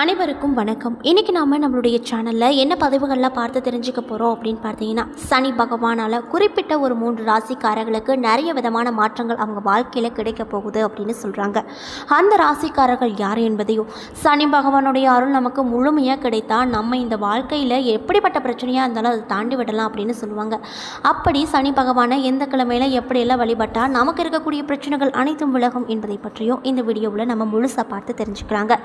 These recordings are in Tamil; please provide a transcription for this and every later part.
அனைவருக்கும் வணக்கம். இன்றைக்கி நாம் நம்மளுடைய சேனலில் என்ன பதிவுகள்லாம் பார்த்து தெரிஞ்சுக்க போகிறோம் அப்படின்னு பார்த்தீங்கன்னா சனி பகவானால் குறிப்பிட்ட ஒரு மூன்று ராசிக்காரர்களுக்கு நிறைய விதமான மாற்றங்கள் அவங்க வாழ்க்கையில் கிடைக்க போகுது அப்படின்னு சொல்கிறாங்க அந்த ராசிக்காரர்கள் யார் என்பதையும் சனி பகவானுடைய அருள் நமக்கு முழுமையாக கிடைத்தா நம்ம இந்த வாழ்க்கையில் எப்படிப்பட்ட பிரச்சனையாக இருந்தாலும் அதை தாண்டி விடலாம் அப்படின்னு சொல்லுவாங்க. அப்படி சனி பகவானை எந்த கிழமையில் எப்படியெல்லாம் வழிபட்டால் நமக்கு இருக்கக்கூடிய பிரச்சனைகள் அனைத்தும் விலகும் என்பதை பற்றியும் இந்த வீடியோவில் நம்ம முழுசாக பார்த்து தெரிஞ்சுக்கிறாங்க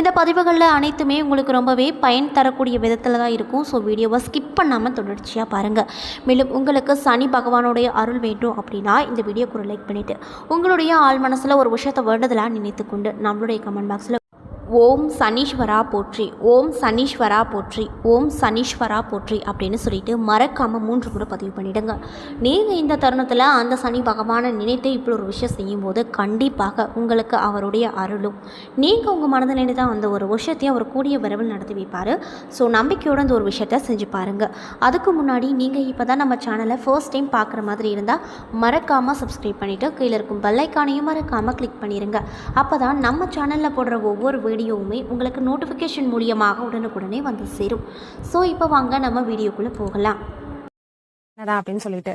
இந்த பதிவுகள் உள்ள அனைத்துமே உங்களுக்கு ரொம்பவே பயன் தரக்கூடிய விதத்தில் தான் இருக்கும். ஸோ வீடியோவை ஸ்கிப் பண்ணாமல் தொடர்ச்சியாக பாருங்கள் மேலும் உங்களுக்கு சனி பகவானுடைய அருள் வேண்டும் அப்படின்னா இந்த வீடியோக்கு ஒரு லைக் பண்ணிவிட்டு உங்களுடைய ஆள் மனசில் ஒரு விஷயத்தை வேண்டதெல்லாம் நினைத்து கொண்டு நம்மளுடைய கமெண்ட் பாக்ஸில் ஓம் சனீஸ்வரா போற்றி ஓம் சனீஸ்வரா போற்றி ஓம் சனீஸ்வரா போற்றி அப்படின்னு சொல்லிட்டு மறக்காமல் மூன்று முறை பதிவு பண்ணிவிடுங்க நீங்கள் இந்த தருணத்தில் அந்த சனி பகவானை நினைத்து இப்படி ஒரு விஷயம் செய்யும்போது கண்டிப்பாக உங்களுக்கு அவருடைய அருளும். நீங்கள் உங்கள் மனதில் தான் அந்த ஒரு விஷயத்தையும் அவர் கூடிய விரைவில் நடத்தி வைப்பார். ஸோ நம்பிக்கையோடு அந்த ஒரு விஷயத்த செஞ்சு பாருங்கள் அதுக்கு முன்னாடி நீங்கள் இப்போ தான் நம்ம சேனலை ஃபர்ஸ்ட் டைம் பார்க்குற மாதிரி இருந்தால் மறக்காமல் சப்ஸ்கிரைப் பண்ணிவிட்டு கீழே இருக்கும் பெல்லைக்கானையும் மறக்காமல் கிளிக் பண்ணிடுங்க அப்போ தான் நம்ம சேனலில் போடுற ஒவ்வொரு வீடியோவுமே உங்களுக்கு நோட்டிஃபிகேஷன் மூலியமாக உடனுக்குடனே வந்து சேரும். ஸோ இப்போ வாங்க நம்ம வீடியோக்குள்ளே போகலாம். என்னடா அப்படின்னு சொல்லிட்டு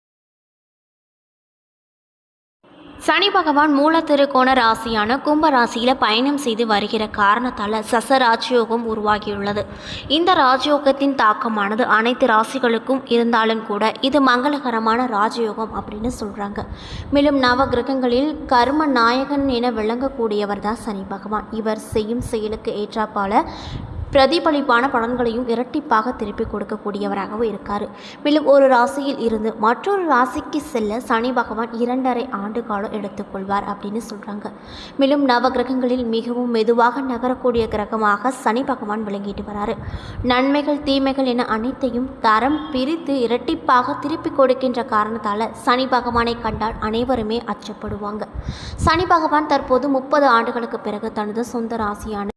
சனி பகவான் மூலத்திருக்கோண ராசியான கும்ப ராசியில் பயணம் செய்து வருகிற காரணத்தால் சச ராஜயோகம் உருவாகியுள்ளது. இந்த ராஜயோகத்தின் தாக்கமானது அனைத்து ராசிகளுக்கும் இருந்தாலும் கூட இது மங்களகரமான ராஜயோகம் அப்படின்னு சொல்கிறாங்க மேலும் நவ கிரகங்களில் கர்ம நாயகன் என விளங்கக்கூடியவர் தான் சனி பகவான். இவர் செய்யும் செயலுக்கு ஏற்றாப்பால பிரதிபலிப்பான பலன்களையும் இரட்டிப்பாக திருப்பி கொடுக்கக்கூடியவராகவும் இருக்கார். மேலும் ஒரு ராசியில் இருந்து மற்றொரு ராசிக்கு செல்ல சனி பகவான் இரண்டரை ஆண்டு காலம் எடுத்துக்கொள்வார் அப்படின்னு சொல்கிறாங்க மேலும் நவ கிரகங்களில் மிகவும் மெதுவாக நகரக்கூடிய கிரகமாக சனி பகவான் விளங்கிட்டு வராரு. நன்மைகள் தீமைகள் என அனைத்தையும் தரம் பிரித்து இரட்டிப்பாக திருப்பி கொடுக்கின்ற காரணத்தால் சனி பகவானை கண்டால் அனைவருமே அச்சப்படுவாங்க. சனி பகவான் தற்போது முப்பது ஆண்டுகளுக்கு பிறகு தனது சொந்த ராசியான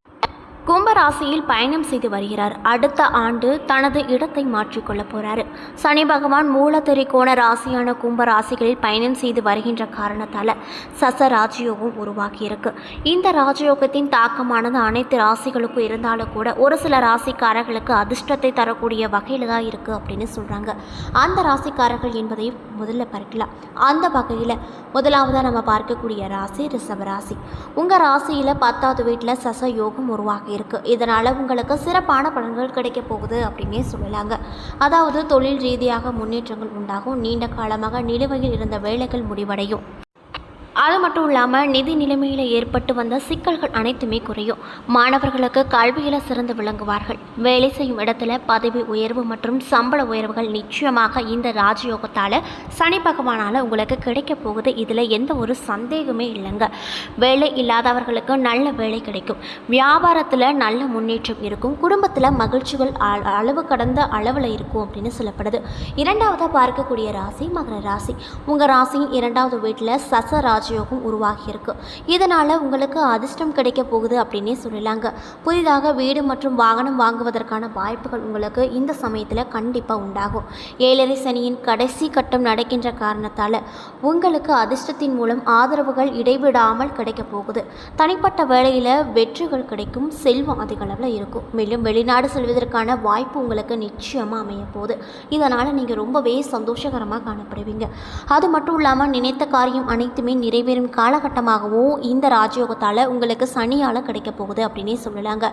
கும்பராசியில் பயணம் செய்து வருகிறார். அடுத்த ஆண்டு தனது இடத்தை மாற்றிக்கொள்ள போகிறார் சனி பகவான் மூலத்திரிகோண ராசியான கும்பராசிகளில் பயணம் செய்து வருகின்ற காரணத்தால் சச ராஜயோகம் உருவாகியிருக்கு இந்த ராஜயோகத்தின் தாக்கமானது அனைத்து ராசிகளுக்கும் இருந்தாலும் கூட ஒரு சில ராசிக்காரர்களுக்கு அதிர்ஷ்டத்தை தரக்கூடிய வகையில் தான் இருக்குது அப்படின்னு சொல்கிறாங்க அந்த ராசிக்காரர்கள் என்பதை முதல்ல பார்க்கலாம் அந்த வகையில் முதலாவதாக நம்ம பார்க்கக்கூடிய ராசி ரிஷப ராசி. உங்கள் ராசியில் பத்தாவது வீட்டில் சச யோகம் உருவாகி இருக்கு. இதனால் உங்களுக்கு சிறப்பான பலன்கள் கிடைக்க போகுது அப்படின்னே சொல்லலாங்க. அதாவது தொழில் ரீதியாக முன்னேற்றங்கள் உண்டாகும். நீண்ட காலமாக நிலுவையில் இருந்த வேலைகள் முடிவடையும். அது மட்டும் இல்லாமல் நிதி நிலைமையில் ஏற்பட்டு வந்த சிக்கல்கள் அனைத்துமே குறையும். மாணவர்களுக்கு கல்வியில் சிறந்து விளங்குவார்கள். வேலை செய்யும் இடத்துல பதவி உயர்வு மற்றும் சம்பள உயர்வுகள் நிச்சயமாக இந்த ராஜயோகத்தால் சனி பகவானால் உங்களுக்கு கிடைக்க போகுது. இதில் எந்த ஒரு சந்தேகமே இல்லைங்க. வேலை இல்லாதவர்களுக்கு நல்ல வேலை கிடைக்கும். வியாபாரத்தில் நல்ல முன்னேற்றம் இருக்கும். குடும்பத்தில் மகிழ்ச்சிகள் அ- அளவு கடந்த அளவில் இருக்கும் அப்படின்னு சொல்லப்படுது. இரண்டாவதாக பார்க்கக்கூடிய ராசி மகர ராசி. உங்கள் ராசியின் இரண்டாவது வீட்டில் சச ராஜயோகம் உருவாகியிருக்கு. இதனால் உங்களுக்கு அதிர்ஷ்டம் கிடைக்க போகுது அப்படின்னே சொல்லலாங்க. புதிதாக வீடு மற்றும் வாகனம் வாங்குவதற்கான வாய்ப்புகள் உங்களுக்கு இந்த சமயத்தில் கண்டிப்பாக உண்டாகும். ஏழரை சனியின் கடைசி கட்டம் நடக்கின்ற காரணத்தால் உங்களுக்கு அதிர்ஷ்டத்தின் மூலம் ஆதரவுகள் இடைவிடாமல் கிடைக்க போகுது. தனிப்பட்ட வேலையில் வெற்றிகள் கிடைக்கும் செல்வம் அதிக அளவில் இருக்கும். மேலும் வெளிநாடு செல்வதற்கான வாய்ப்பு உங்களுக்கு நிச்சயமாக அமைய போகுது. இதனால் நீங்கள் ரொம்பவே சந்தோஷகரமாக காணப்படுவீங்க. அது மட்டும் இல்லாமல் நினைத்த காரியம் அனைத்துமே நிறைவேறும் காலகட்டமாகவும் இந்த ராஜயோகத்தால் உங்களுக்கு சனியால் கிடைக்க போகுது அப்படின்னே சொல்லலாங்க.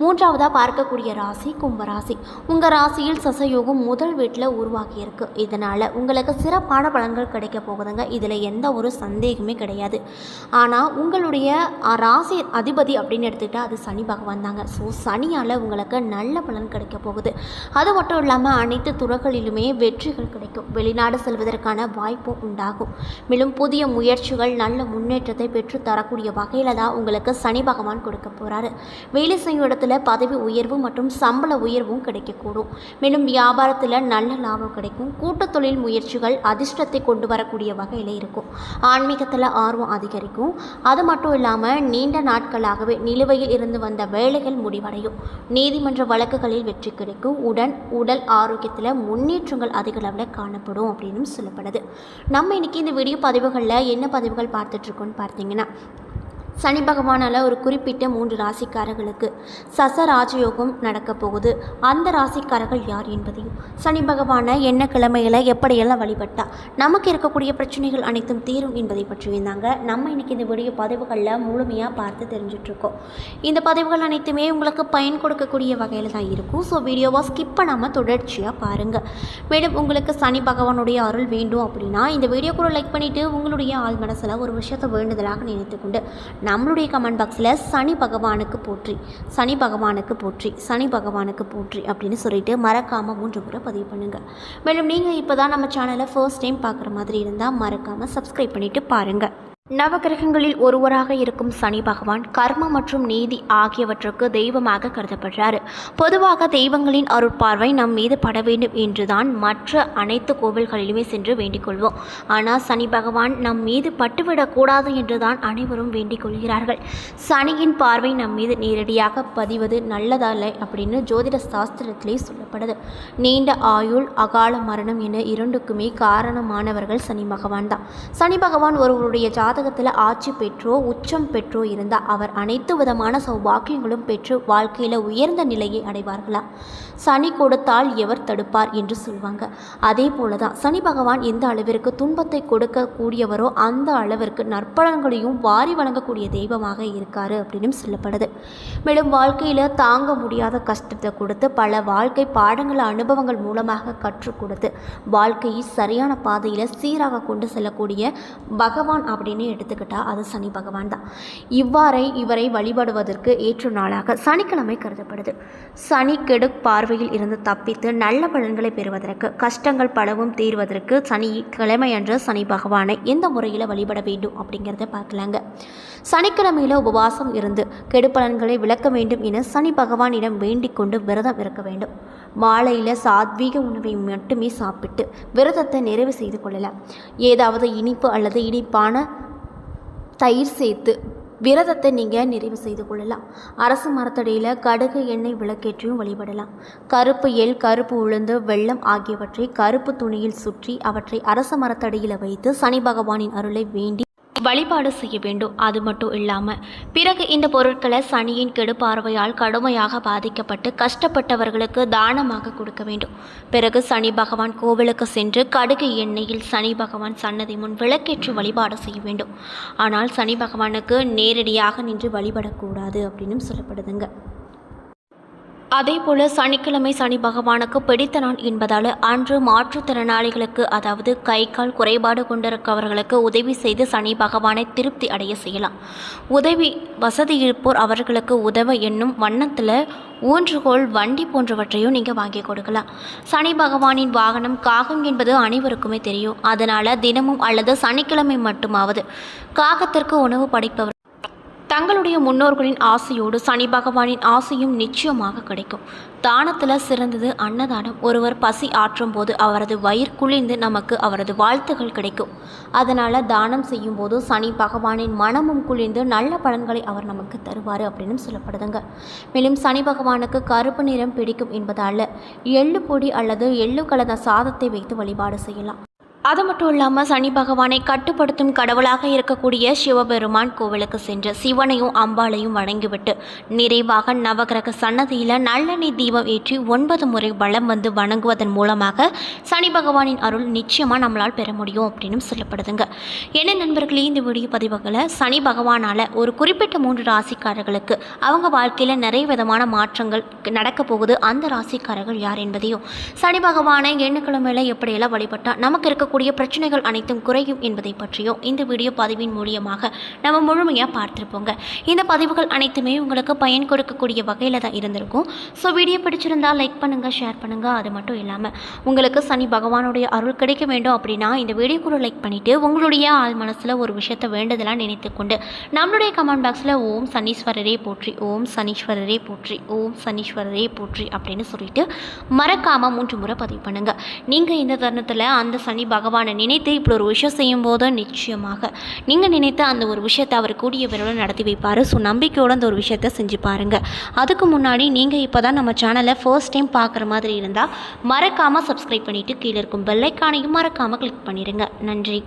மூன்றாவதாக பார்க்கக்கூடிய ராசி கும்பராசி உங்கள் ராசியில் சசயோகம் முதல் வீட்டில் உருவாகியிருக்கு இதனால் உங்களுக்கு சிறப்பான பலன்கள் கிடைக்க போகுதுங்க. இதில் எந்த ஒரு சந்தேகமே கிடையாது. ஆனால் உங்களுடைய ராசி அதிபதி அப்படின்னு எடுத்துக்கிட்டால் அது சனி பகவான் தாங்க. ஸோ சனியால் உங்களுக்கு நல்ல பலன் கிடைக்க போகுது. அது மட்டும் இல்லாமல் அனைத்து துறைகளிலுமே வெற்றிகள் கிடைக்கும். வெளிநாடு செல்வதற்கான வாய்ப்பும் உண்டாகும். மேலும் புதிய முயற்சிகள் முயற்சிகள் நல்ல முன்னேற்றத்தை பெற்று தரக்கூடிய வகையில் தான் உங்களுக்கு சனி பகவான் கொடுக்க போகிறாரு வேலை செய்யும் இடத்துல பதவி உயர்வு மற்றும் சம்பள உயர்வும் கிடைக்கக்கூடும். மேலும் வியாபாரத்தில் நல்ல லாபம் கிடைக்கும். கூட்டுத் தொழில் முயற்சிகள் அதிர்ஷ்டத்தை கொண்டு வரக்கூடிய வகையில் இருக்கும். ஆன்மீகத்தில் ஆர்வம் அதிகரிக்கும். அது மட்டும் இல்லாமல் நீண்ட நாட்களாகவே நிலுவையில் இருந்து வந்த வேலைகள் முடிவடையும். நீதிமன்ற வழக்குகளில் வெற்றி கிடைக்கும். உடன் உடல் ஆரோக்கியத்தில் முன்னேற்றங்கள் அதிக அளவில் காணப்படும் அப்படின்னு சொல்லப்படுது. நம்ம இன்னைக்கு இந்த வீடியோ பதிவுகளில் என்ன பதிவு கனவுகள் பார்த்துட்ருக்கோன்னு பார்த்தீங்கன்னா சனி பகவானால் ஒரு குறிப்பிட்ட மூன்று ராசிக்காரர்களுக்கு சச ராஜயோகம் நடக்க போகுது. அந்த ராசிக்காரர்கள் யார் என்பதையும் சனி பகவானை என்ன கிழமையில் எப்படியெல்லாம் வழிபட்டா நமக்கு இருக்கக்கூடிய பிரச்சனைகள் அனைத்தும் தீரும் என்பதை பற்றியும் தாங்க நம்ம இன்றைக்கி இந்த வீடியோ பதிவுகளில் முழுமையாக பார்த்து தெரிஞ்சிட்ருக்கோம். இந்த பதிவுகள் அனைத்துமே உங்களுக்கு பயன் கொடுக்கக்கூடிய வகையில் தான் இருக்கும். ஸோ வீடியோவை ஸ்கிப் பண்ணாமல் தொடர்ச்சியாக பாருங்கள் மேலும் உங்களுக்கு சனி பகவானுடைய அருள் வேண்டும் அப்படின்னா இந்த வீடியோ கூட லைக் பண்ணிவிட்டு உங்களுடைய ஆள் மனசில் ஒரு விஷயத்தை வேண்டுதலாக நினைத்துக்கொண்டு நம்மளுடைய கமெண்ட் பாக்ஸில் சனி பகவானுக்கு போற்றி சனி பகவானுக்கு போற்றி சனி பகவானுக்கு போற்றி அப்படின்னு சொல்லிட்டு மறக்காமல் மூன்று முறை பதிவு பண்ணுங்கள் மேலும் நீங்கள் இப்போ தான் நம்ம சேனலை ஃபர்ஸ்ட் டைம் பார்க்குற மாதிரி இருந்தால் மறக்காமல் சப்ஸ்கிரைப் பண்ணிவிட்டு பாருங்கள் நவகிரகங்களில் ஒருவராக இருக்கும் சனி பகவான் கர்ம மற்றும் நீதி ஆகியவற்றுக்கு தெய்வமாக கருதப்படுறாரு. பொதுவாக தெய்வங்களின் அருட்பார்வை நம் மீது பட வேண்டும் என்றுதான் மற்ற அனைத்து கோவில்களிலுமே சென்று வேண்டிக் கொள்வோம். ஆனால் சனி பகவான் நம் மீது பட்டுவிடக்கூடாது என்றுதான் அனைவரும் வேண்டிக் கொள்கிறார்கள். சனியின் பார்வை நம் மீது நேரடியாக பதிவது நல்லதல்ல அப்படின்னு ஜோதிட சாஸ்திரத்திலே சொல்லப்படுது. நீண்ட ஆயுள் அகால மரணம் என இரண்டுக்குமே காரணமானவர்கள் சனி பகவான் தான். சனி பகவான் ஒருவருடைய ஜாதகத்தில் ஆட்சி பெற்றோ உச்சம் பெற்றோ இருந்தால் அவர் அனைத்து விதமான சௌபாக்கியங்களும் பெற்று வாழ்க்கையில் உயர்ந்த நிலையை அடைவார்களா? சனி கொடுத்தால் எவர் தடுப்பார் என்று சொல்லுவாங்க அதே போல தான் சனி பகவான் எந்த அளவிற்கு துன்பத்தை கொடுக்கக்கூடியவரோ அந்த அளவிற்கு நற்பலன்களையும் வாரி வழங்கக்கூடிய தெய்வமாக இருக்கார் அப்படின்னு சொல்லப்படுது. மேலும் வாழ்க்கையில் தாங்க முடியாத கஷ்டத்தை கொடுத்து பல வாழ்க்கை பாடங்கள் அனுபவங்கள் மூலமாக கற்றுக் கொடுத்து வாழ்க்கையை சரியான பாதையில் சீராக கொண்டு செல்லக்கூடிய பகவான் அப்படின்னு எடுத்துக்கிட்டால் அது சனி பகவான் தான். இவ்வாறே இவரை வழிபடுவதற்கு ஏற்ற நாளாக சனிக்கிழமை கருதப்படுது. சனி கெடு பார்வையில் இருந்து தப்பித்து நல்ல பலன்களை பெறுவதற்கு கஷ்டங்கள் பலவும் தீர்வதற்கு சனி கிழமையன்று சனி பகவானை எந்த முறையில் வழிபட வேண்டும் அப்படிங்கிறத பார்க்கலாங்க. சனிக்கிழமையில் உபவாசம் இருந்து கெடுபலன்களை விளக்க வேண்டும் என சனி பகவானிடம் வேண்டிக் கொண்டு விரதம் இருக்க வேண்டும். மாலையில் சாத்வீக உணவை மட்டுமே சாப்பிட்டு விரதத்தை நிறைவு செய்து கொள்ளலாம். ஏதாவது இனிப்பு அல்லது இனிப்பான தயிர் சேர்த்து விரதத்தை நீங்கள் நிறைவு செய்து கொள்ளலாம். அரசு மரத்தடியில் கடுகு எண்ணெய் விளக்கேற்றியும் வழிபடலாம். கருப்பு எல் கருப்பு உளுந்து வெள்ளம் ஆகியவற்றை கருப்பு துணியில் சுற்றி அவற்றை அரச மரத்தடியில் வைத்து சனி பகவானின் அருளை வேண்டி வழிபாடு செய்ய வேண்டும். அது மட்டும் இல்லாமல் பிறகு இந்த பொருட்களை சனியின் கெடு பார்வையால் கடுமையாக பாதிக்கப்பட்டு கஷ்டப்பட்டவர்களுக்கு தானமாக கொடுக்க வேண்டும். பிறகு சனி பகவான் கோவிலுக்கு சென்று கடுகு எண்ணெயில் சனி பகவான் சன்னதி முன் விளக்கேற்று வழிபாடு செய்ய வேண்டும். ஆனால் சனி பகவானுக்கு நேரடியாக நின்று வழிபடக்கூடாது அப்படின்னு சொல்லப்படுதுங்க. அதே போல சனிக்கிழமை சனி பகவானுக்கு பிடித்த நாள் என்பதால் அன்று மாற்றுத்திறனாளிகளுக்கு அதாவது கை கால் குறைபாடு கொண்டிருக்கவர்களுக்கு உதவி செய்து சனி பகவானை திருப்தி அடைய செய்யலாம். உதவி வசதி இருப்போர் அவர்களுக்கு உதவ என்னும் வண்ணத்தில் ஊன்றுகோல் வண்டி போன்றவற்றையும் நீங்கள் வாங்கி கொடுக்கலாம். சனி பகவானின் வாகனம் காகம் என்பது அனைவருக்குமே தெரியும். அதனால் தினமும் அல்லது சனிக்கிழமை மட்டுமாவது காகத்திற்கு உணவு படைப்பவர் தங்களுடைய முன்னோர்களின் ஆசையோடு சனி பகவானின் ஆசையும் நிச்சயமாக கிடைக்கும். தானத்தில் சிறந்தது அன்னதானம். ஒருவர் பசி ஆற்றும் போது அவரது வயிறு குளிர்ந்து நமக்கு அவரது வாழ்த்துகள் கிடைக்கும். அதனால் தானம் செய்யும்போது சனி பகவானின் மனமும் குளிர்ந்து நல்ல பலன்களை அவர் நமக்கு தருவார் அப்படின்னு சொல்லப்படுதுங்க. மேலும் சனி பகவானுக்கு கருப்பு நிறம் பிடிக்கும் என்பதால் எள்ளு பொடி அல்லது எள்ளு கலந்த சாதத்தை வைத்து வழிபாடு செய்யலாம். அது மட்டும் இல்லாமல் சனி பகவானை கட்டுப்படுத்தும் கடவுளாக இருக்கக்கூடிய சிவபெருமான் கோவிலுக்கு சென்று சிவனையும் அம்பாளையும் வணங்கிவிட்டு நிறைவாக நவகிரக சன்னதியில் நல்லெண்ணெய் தீபம் ஏற்றி ஒன்பது முறை வளம் வந்து வணங்குவதன் மூலமாக சனி பகவானின் அருள் நிச்சயமாக நம்மளால் பெற முடியும் அப்படின்னு சொல்லப்படுதுங்க. என்ன நண்பர்களே இந்த வீடியோ பதிவுகளை சனி பகவானால் ஒரு குறிப்பிட்ட மூன்று ராசிக்காரர்களுக்கு அவங்க வாழ்க்கையில் நிறைய விதமான மாற்றங்கள் நடக்க போகுது. அந்த ராசிக்காரர்கள் யார் என்பதையும் சனி பகவானை எண்ணுக்கிழமையில் எப்படியெல்லாம் வழிபட்டால் நமக்கு இருக்கக்கூடிய இருக்கக்கூடிய பிரச்சனைகள் அனைத்தும் குறையும் என்பதை பற்றியும் இந்த வீடியோ பதிவின் மூலியமாக நம்ம முழுமையாக பார்த்துருப்போங்க. இந்த பதிவுகள் அனைத்துமே உங்களுக்கு பயன் கொடுக்கக்கூடிய வகையில் தான் இருந்திருக்கும். ஸோ வீடியோ பிடிச்சிருந்தால் லைக் பண்ணுங்கள் ஷேர் பண்ணுங்கள் அது மட்டும் இல்லாமல் உங்களுக்கு சனி பகவானுடைய அருள் கிடைக்க வேண்டும் அப்படின்னா இந்த வீடியோ கூட லைக் பண்ணிவிட்டு உங்களுடைய ஆள் மனசில் ஒரு விஷயத்தை வேண்டதெல்லாம் நினைத்து கொண்டு நம்மளுடைய கமெண்ட் பாக்ஸில் ஓம் சனீஸ்வரரே போற்றி ஓம் சனீஸ்வரரே போற்றி ஓம் சனீஸ்வரரே போற்றி அப்படின்னு சொல்லிட்டு மறக்காமல் மூன்று முறை பதிவு பண்ணுங்கள் நீங்கள் இந்த தருணத்தில் அந்த சனி பகவானை நினைத்து இப்படி ஒரு விஷயம் செய்யும்போது நிச்சயமாக நீங்கள் நினைத்த அந்த ஒரு விஷயத்தை அவர் கூடிய விரைவில் நடத்தி வைப்பார். ஸோ நம்பிக்கையோடு அந்த ஒரு விஷயத்தை செஞ்சு பாருங்கள் அதுக்கு முன்னாடி நீங்கள் இப்போ தான் நம்ம சேனலை ஃபர்ஸ்ட் டைம் பார்க்குற மாதிரி இருந்தால் மறக்காமல் சப்ஸ்கிரைப் பண்ணிவிட்டு கீழே இருக்கும் பெல்லைக்கானையும் மறக்காமல் கிளிக் பண்ணிடுங்க நன்றி.